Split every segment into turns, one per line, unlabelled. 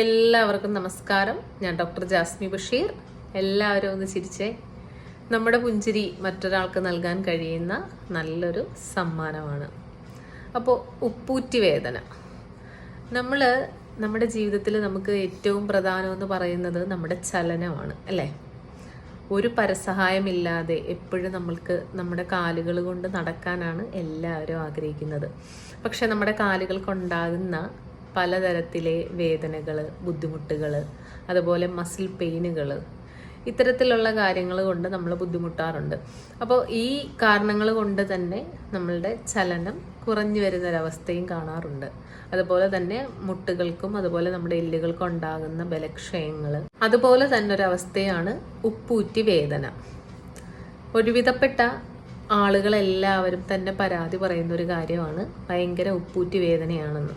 എല്ലാവർക്കും നമസ്കാരം. ഞാൻ ഡോക്ടർ ജാസ്മി ബഷീർ. എല്ലാവരും ഒന്ന് ചിരിച്ചേ. നമ്മുടെ പുഞ്ചിരി മറ്റൊരാൾക്ക് നൽകാൻ കഴിയുന്ന നല്ലൊരു സമ്മാനമാണ്. അപ്പോൾ ഉപ്പൂറ്റി വേദന. നമ്മൾ നമ്മുടെ ജീവിതത്തിൽ നമുക്ക് ഏറ്റവും പ്രധാനമെന്ന് പറയുന്നത് നമ്മുടെ ചലനമാണ് അല്ലേ? ഒരു പരസഹായമില്ലാതെ എപ്പോഴും നമ്മൾക്ക് നമ്മുടെ കാലുകൾ കൊണ്ട് നടക്കാനാണ് എല്ലാവരും ആഗ്രഹിക്കുന്നത്. പക്ഷേ നമ്മുടെ കാലുകൾക്കുണ്ടാകുന്ന പലതരത്തിലെ വേദനകൾ ബുദ്ധിമുട്ടുകൾ അതുപോലെ മസിൽ പെയിനുകൾ ഇത്തരത്തിലുള്ള കാര്യങ്ങൾ കൊണ്ട് നമ്മൾ ബുദ്ധിമുട്ടാറുണ്ട്. അപ്പോൾ ഈ കാരണങ്ങൾ കൊണ്ട് തന്നെ നമ്മളുടെ ചലനം കുറഞ്ഞു വരുന്നൊരവസ്ഥയും കാണാറുണ്ട്. അതുപോലെ തന്നെ മുട്ടുകൾക്കും അതുപോലെ നമ്മുടെ എല്ലുകൾക്കും ഉണ്ടാകുന്ന ബലക്ഷയങ്ങൾ അതുപോലെ തന്നെ ഒരവസ്ഥയാണ് ഉപ്പൂറ്റി വേദന. ഒരുവിധപ്പെട്ട ആളുകളെല്ലാവരും തന്നെ പരാതി പറയുന്ന ഒരു കാര്യമാണ് ഭയങ്കര ഉപ്പൂറ്റി വേദനയാണെന്ന്.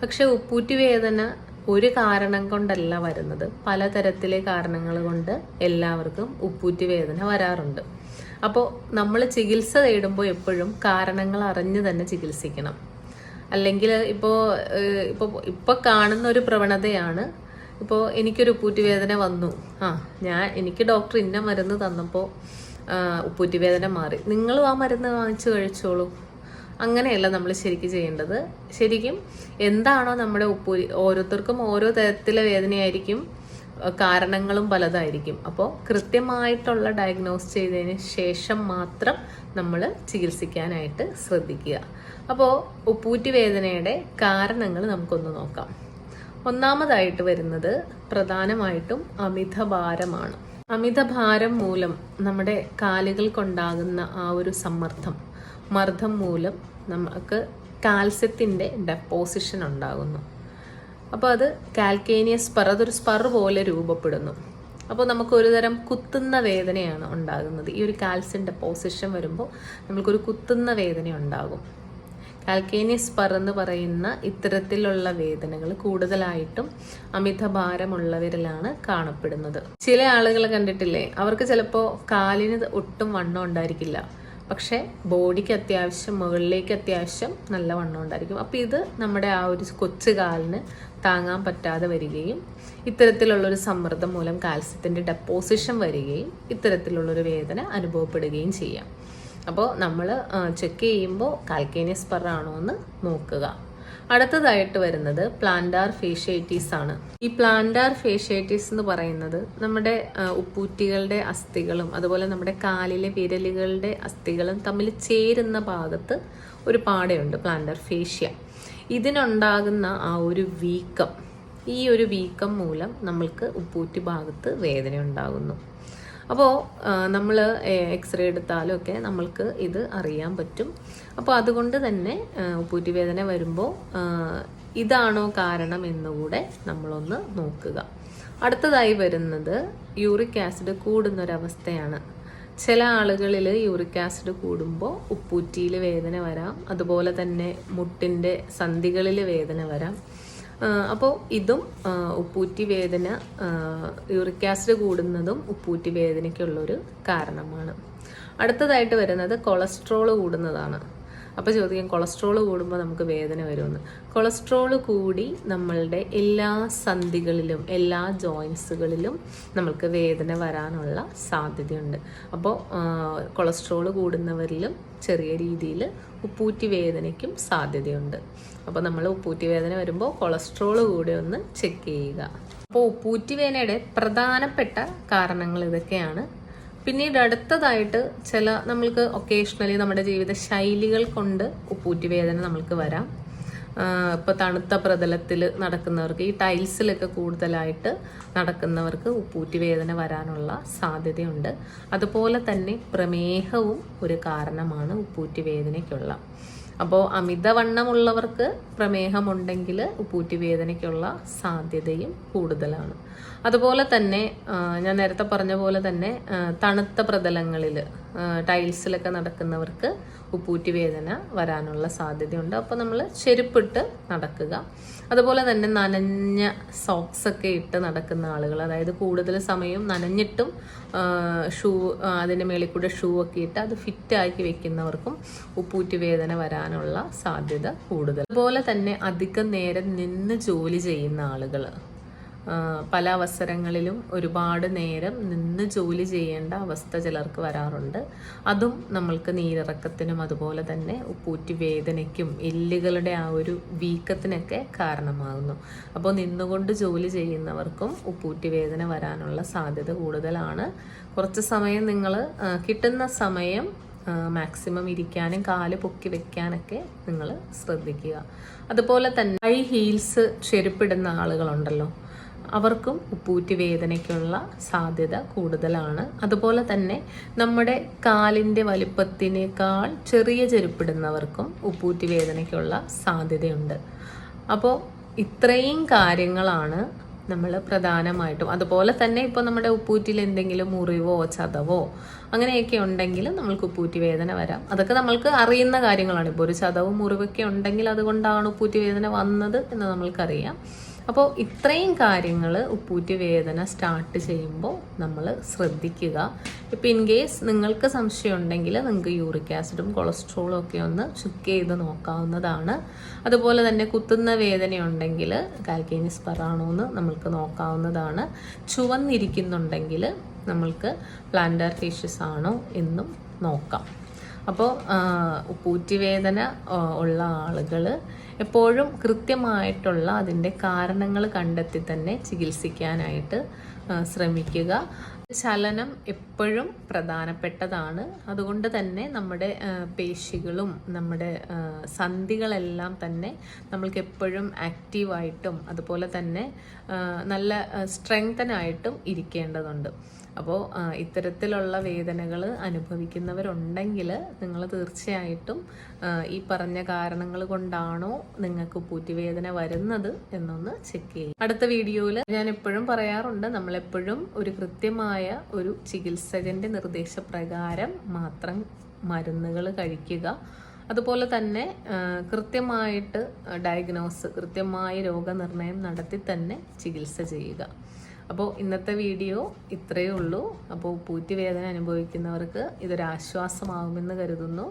പക്ഷെ ഉപ്പൂറ്റി വേദന ഒരു കാരണം കൊണ്ടല്ല വരുന്നത്. പലതരത്തിലെ കാരണങ്ങൾ കൊണ്ട് എല്ലാവർക്കും ഉപ്പൂറ്റി വേദന വരാറുണ്ട്. അപ്പോൾ നമ്മൾ ചികിത്സ തേടുമ്പോൾ എപ്പോഴും കാരണങ്ങൾ അറിഞ്ഞ് തന്നെ ചികിത്സിക്കണം. അല്ലെങ്കിൽ ഇപ്പോൾ ഇപ്പോൾ ഇപ്പോൾ കാണുന്ന ഒരു പ്രവണതയാണ് ഇപ്പോൾ എനിക്കൊരു ഉപ്പൂറ്റി വേദന വന്നു. ആ ഞാൻ എനിക്ക് ഡോക്ടർ ഇന്ന മരുന്ന് തന്നപ്പോൾ ഉപ്പൂറ്റി വേദന മാറി. നിങ്ങളും ആ മരുന്ന് വാങ്ങിച്ചു കഴിച്ചോളൂ. അങ്ങനെയല്ല നമ്മൾ ശരിക്കും ചെയ്യേണ്ടത്. ശരിക്കും എന്താണോ നമ്മുടെ ഉപ്പൂരി ഓരോരുത്തർക്കും ഓരോ തരത്തിലെ വേദനയായിരിക്കും കാരണങ്ങളും പലതായിരിക്കും. അപ്പോൾ കൃത്യമായിട്ടുള്ള ഡയഗ്നോസ് ചെയ്തതിന് ശേഷം മാത്രം നമ്മൾ ചികിത്സിക്കാനായിട്ട് ശ്രദ്ധിക്കുക. അപ്പോൾ ഉപ്പൂറ്റി വേദനയുടെ കാരണങ്ങൾ നമുക്കൊന്ന് നോക്കാം. ഒന്നാമതായിട്ട് വരുന്നത് പ്രധാനമായിട്ടും അമിതഭാരമാണ്. അമിതഭാരം മൂലം നമ്മുടെ കാലുകൾ കൊണ്ടാകുന്ന ആ ഒരു സമ്മർദ്ദം. മർദ്ദം മൂലം നമുക്ക് കാൽസ്യത്തിന്റെ ഡെപ്പോസിഷൻ ഉണ്ടാകുന്നു. അപ്പോൾ അത് കാൽക്കേനിയസ് സ്പർ അതൊരു സ്പർ പോലെ രൂപപ്പെടുന്നു. അപ്പോൾ നമുക്ക് ഒരു തരം കുത്തുന്ന വേദനയാണ് ഉണ്ടാകുന്നത്. ഈ ഒരു കാൽസ്യം ഡെപ്പോസിഷൻ വരുമ്പോൾ നമുക്കൊരു കുത്തുന്ന വേദന ഉണ്ടാകും. കാൽക്കേനിയസ് സ്പർ എന്ന് പറയുന്ന ഇത്തരത്തിലുള്ള വേദനകൾ കൂടുതലായിട്ടും അമിതഭാരമുള്ളവരിലാണ് കാണപ്പെടുന്നത്. ചില ആളുകൾ കണ്ടിട്ടില്ലേ? അവർക്ക് ചിലപ്പോൾ കാലിന് ഒട്ടും വണ്ണം ഉണ്ടായിരിക്കില്ല. പക്ഷേ ബോഡിക്ക് അത്യാവശ്യം മുകളിലേക്ക് അത്യാവശ്യം നല്ല വണ്ണം ഉണ്ടായിരിക്കും. അപ്പോൾ ഇത് നമ്മുടെ ആ ഒരു കൊച്ചു കാലിന് താങ്ങാൻ പറ്റാതെ വരികയും ഇത്തരത്തിലുള്ളൊരു സമ്മർദ്ദം മൂലം കാൽസ്യത്തിന്റെ ഡെപ്പോസിഷൻ വരികയും ഇത്തരത്തിലുള്ളൊരു വേദന അനുഭവപ്പെടുകയും ചെയ്യാം. അപ്പോൾ നമ്മൾ ചെക്ക് ചെയ്യുമ്പോൾ കാൽക്കേനിയസ് പെർ ആണോ എന്ന് നോക്കുക. അടുത്തതായിട്ട് വരുന്നത് പ്ലാന്റാർ ഫേഷ്യേറ്റീസ് ആണ്. ഈ പ്ലാന്റാർ ഫേഷ്യേറ്റീസ് എന്ന് പറയുന്നത് നമ്മുടെ ഉപ്പൂറ്റികളുടെ അസ്ഥികളും അതുപോലെ നമ്മുടെ കാലിലെ വിരലുകളുടെ അസ്ഥികളും തമ്മിൽ ചേരുന്ന ഭാഗത്ത് ഒരു പാടയുണ്ട് പ്ലാന്റാർ ഫേഷ്യ ഇതിനുണ്ടാകുന്ന ആ ഒരു വീക്കം ഈ ഒരു വീക്കം മൂലം നമ്മൾക്ക് ഉപ്പൂറ്റി ഭാഗത്ത് വേദന ഉണ്ടാകുന്നു. അപ്പോൾ നമ്മൾ എക്സ്റേ എടുത്താലും ഒക്കെ നമ്മൾക്ക് ഇത് അറിയാൻ പറ്റും. അപ്പോൾ അതുകൊണ്ട് തന്നെ ഉപ്പൂറ്റി വേദന വരുമ്പോൾ ഇതാണോ കാരണം എന്നുകൂടെ നമ്മളൊന്ന് നോക്കുക. അടുത്തതായി വരുന്നത് യൂറിക് ആസിഡ് കൂടുന്നൊരവസ്ഥയാണ്. ചില ആളുകളിൽ യൂറിക് ആസിഡ് കൂടുമ്പോൾ ഉപ്പൂറ്റിയിൽ വേദന വരാം. അതുപോലെ തന്നെ മുട്ടിന്റെ സന്ധികളിൽ വേദന വരാം. അപ്പോൾ ഇതും ഉപ്പൂറ്റി വേദന യൂറിക് ആസിഡ് കൂടുന്നതും ഉപ്പൂറ്റി വേദനയ്ക്കുള്ളൊരു കാരണമാണ്. അടുത്തതായിട്ട് വരുന്നത് കൊളസ്ട്രോൾ കൂടുന്നതാണ്. അപ്പോൾ ചോദിക്കാം കൊളസ്ട്രോൾ കൂടുമ്പോൾ നമുക്ക് വേദന വരുമെന്ന്. കൊളസ്ട്രോൾ കൂടി നമ്മളുടെ എല്ലാ സന്ധികളിലും എല്ലാ ജോയിൻസുകളിലും നമുക്ക് വേദന വരാനുള്ള സാധ്യതയുണ്ട്. അപ്പോൾ കൊളസ്ട്രോൾ കൂടുന്നവരിലും ചെറിയ രീതിയിൽ ഉപ്പൂറ്റി വേദനയ്ക്കും സാധ്യതയുണ്ട്. അപ്പോൾ നമ്മൾ ഉപ്പൂറ്റി വേദന വരുമ്പോൾ കൊളസ്ട്രോൾ കൂടി ഒന്ന് ചെക്ക് ചെയ്യുക. അപ്പോൾ ഉപ്പൂറ്റി വേദനയുടെ പ്രധാനപ്പെട്ട കാരണങ്ങൾ ഇതൊക്കെയാണ്. പിന്നീട് അടുത്തതായിട്ട് ചില നമ്മൾക്ക് ഒക്കേഷണലി നമ്മുടെ ജീവിത ശൈലികൾ കൊണ്ട് ഉപ്പൂറ്റി വേദന നമ്മൾക്ക് വരാം. ഇപ്പോൾ തണുത്ത പ്രതലത്തിൽ നടക്കുന്നവർക്ക് ഈ ടൈൽസിലൊക്കെ കൂടുതലായിട്ട് നടക്കുന്നവർക്ക് ഉപ്പൂറ്റി വേദന വരാനുള്ള സാധ്യതയുണ്ട്. അതുപോലെ തന്നെ പ്രമേഹവും ഒരു കാരണമാണ് ഉപ്പൂറ്റി വേദനയ്ക്കുള്ള അപ്പോൾ അമിതവണ്ണമുള്ളവർക്ക് പ്രമേഹമുണ്ടെങ്കിൽ ഉപ്പൂറ്റി വേദനയ്ക്കുള്ള സാധ്യതയും കൂടുതലാണ്. അതുപോലെ തന്നെ ഞാൻ നേരത്തെ പറഞ്ഞ പോലെ തന്നെ തണുത്ത പ്രതലങ്ങളിൽ ടൈൽസിലൊക്കെ നടക്കുന്നവർക്ക് ഉപ്പൂറ്റി വേദന വരാനുള്ള സാധ്യതയുണ്ട്. അപ്പോൾ നമ്മൾ ചെരുപ്പിട്ട് നടക്കുക. അതുപോലെ തന്നെ നനഞ്ഞ സോക്സ് ഒക്കെ ഇട്ട് നടക്കുന്ന ആളുകൾ അതായത് കൂടുതൽ സമയം നനഞ്ഞിട്ടും ഷൂ അതിന്റെ മേളിൽ കൂടെ ഷൂ ഒക്കെ ഇട്ട് അത് ഫിറ്റാക്കി വെക്കുന്നവർക്കും ഉപ്പൂറ്റി വേദന വരാനുള്ള സാധ്യത കൂടുതൽ. അതുപോലെ തന്നെ അധികം നേരം നിന്ന് ജോലി ചെയ്യുന്ന ആളുകൾ പല അവസരങ്ങളിലും ഒരുപാട് നേരം നിന്ന് ജോലി ചെയ്യേണ്ട അവസ്ഥ ചിലർക്ക് വരാറുണ്ട്. അതും നമ്മൾക്ക് നീരിറക്കത്തിനും അതുപോലെ തന്നെ ഉപ്പൂറ്റി വേദനയ്ക്കും എല്ലുകളുടെ ആ ഒരു വീക്കത്തിനൊക്കെ കാരണമാകുന്നു. അപ്പോൾ നിന്നുകൊണ്ട് ജോലി ചെയ്യുന്നവർക്കും ഉപ്പൂറ്റി വേദന വരാനുള്ള സാധ്യത കൂടുതലാണ്. കുറച്ച് സമയം നിങ്ങൾ കിട്ടുന്ന സമയം മാക്സിമം ഇരിക്കാനും കാൽ പൊക്കി വെക്കാനൊക്കെ നിങ്ങൾ ശ്രദ്ധിക്കുക. അതുപോലെ തന്നെ ഹൈ ഹീൽസ് ചെരുപ്പിടുന്ന ആളുകളുണ്ടല്ലോ. അവർക്കും ഉപ്പൂറ്റി വേദനയ്ക്കുള്ള സാധ്യത കൂടുതലാണ്. അതുപോലെ തന്നെ നമ്മുടെ കാലിന്റെ വലിപ്പത്തിനേക്കാൾ ചെറിയ ചെരുപ്പിടുന്നവർക്കും ഉപ്പൂറ്റി വേദനയ്ക്കുള്ള സാധ്യതയുണ്ട്. അപ്പോൾ ഇത്രയും കാര്യങ്ങളാണ് നമ്മൾ പ്രധാനമായിട്ടും അതുപോലെ തന്നെ ഇപ്പോൾ നമ്മുടെ ഉപ്പൂറ്റിൽ എന്തെങ്കിലും മുറിവോ ചതവോ അങ്ങനെയൊക്കെ ഉണ്ടെങ്കിൽ നമ്മൾക്ക് ഉപ്പൂറ്റി വേദന വരാം. അതൊക്കെ നമ്മൾക്ക് അറിയുന്ന കാര്യങ്ങളാണ്. ഇപ്പോൾ ഒരു ചതവും മുറിവൊക്കെ ഉണ്ടെങ്കിൽ അതുകൊണ്ടാണ് ഉപ്പൂറ്റി വേദന വന്നത് എന്ന് നമ്മൾക്കറിയാം. അപ്പോൾ ഇത്രയും കാര്യങ്ങൾ ഉപ്പൂറ്റി വേദന സ്റ്റാർട്ട് ചെയ്യുമ്പോൾ നമ്മൾ ശ്രദ്ധിക്കുക. ഇപ്പം ഇൻ കേസ് നിങ്ങൾക്ക് സംശയം ഉണ്ടെങ്കിൽ നിങ്ങൾക്ക് യൂറിക് ആസിഡും കൊളസ്ട്രോളും ഒക്കെ ഒന്ന് ചെക്ക് ചെയ്ത് നോക്കാവുന്നതാണ്. അതുപോലെ തന്നെ കുത്തുന്ന വേദനയുണ്ടെങ്കിൽ കാൽക്കേനിസ് പറാണോ എന്ന് നമ്മൾക്ക് നോക്കാവുന്നതാണ്. ചുവന്നിരിക്കുന്നുണ്ടെങ്കിൽ നമ്മൾക്ക് പ്ലാന്റാർ ഫേഷ്യസ് ആണോ എന്നും നോക്കാം. അപ്പോൾ ഉപ്പൂറ്റി ഉള്ള ആളുകൾ എപ്പോഴും കൃത്യമായിട്ടുള്ള അതിന്റെ കാരണങ്ങൾ കണ്ടെത്തി തന്നെ ചികിത്സിക്കാനായിട്ട് ശ്രമിക്കുക. ചലനം എപ്പോഴും പ്രധാനപ്പെട്ടതാണ്. അതുകൊണ്ട് തന്നെ നമ്മുടെ പേശികളും നമ്മുടെ സന്ധികളെല്ലാം തന്നെ നമ്മൾക്ക് എപ്പോഴും ആക്റ്റീവായിട്ടും അതുപോലെ തന്നെ നല്ല സ്ട്രെങ്തനായിട്ടും ഇരിക്കേണ്ടതുണ്ട്. അപ്പോൾ ഇത്തരത്തിലുള്ള വേദനകൾ അനുഭവിക്കുന്നവരുണ്ടെങ്കിൽ നിങ്ങൾ തീർച്ചയായിട്ടും ഈ പറഞ്ഞ കാരണങ്ങൾ കൊണ്ടാണോ നിങ്ങൾക്ക് പൂറ്റിവേദന വരുന്നത് എന്നൊന്ന് ചെക്ക് ചെയ്യും അടുത്ത വീഡിയോയിൽ ഞാൻ എപ്പോഴും പറയാറുണ്ട് നമ്മളെപ്പോഴും ഒരു കൃത്യമായ ഒരു ചികിത്സകന്റെ നിർദ്ദേശപ്രകാരം മാത്രം മരുന്നുകൾ കഴിക്കുക. അതുപോലെ തന്നെ കൃത്യമായിട്ട് ഡയഗ്നോസ് കൃത്യമായ രോഗനിർണയം നടത്തി തന്നെ ചികിത്സ ചെയ്യുക. അപ്പോൾ ഇന്നത്തെ വീഡിയോ ഇത്രയേ ഉള്ളൂ. അപ്പോൾ പൂറ്റി വേദന അനുഭവിക്കുന്നവർക്ക് ഇതൊരാശ്വാസമാകുമെന്ന് കരുതുന്നു.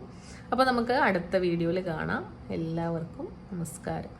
അപ്പോൾ നമുക്ക് അടുത്ത വീഡിയോയിൽ കാണാം. എല്ലാവർക്കും നമസ്കാരം.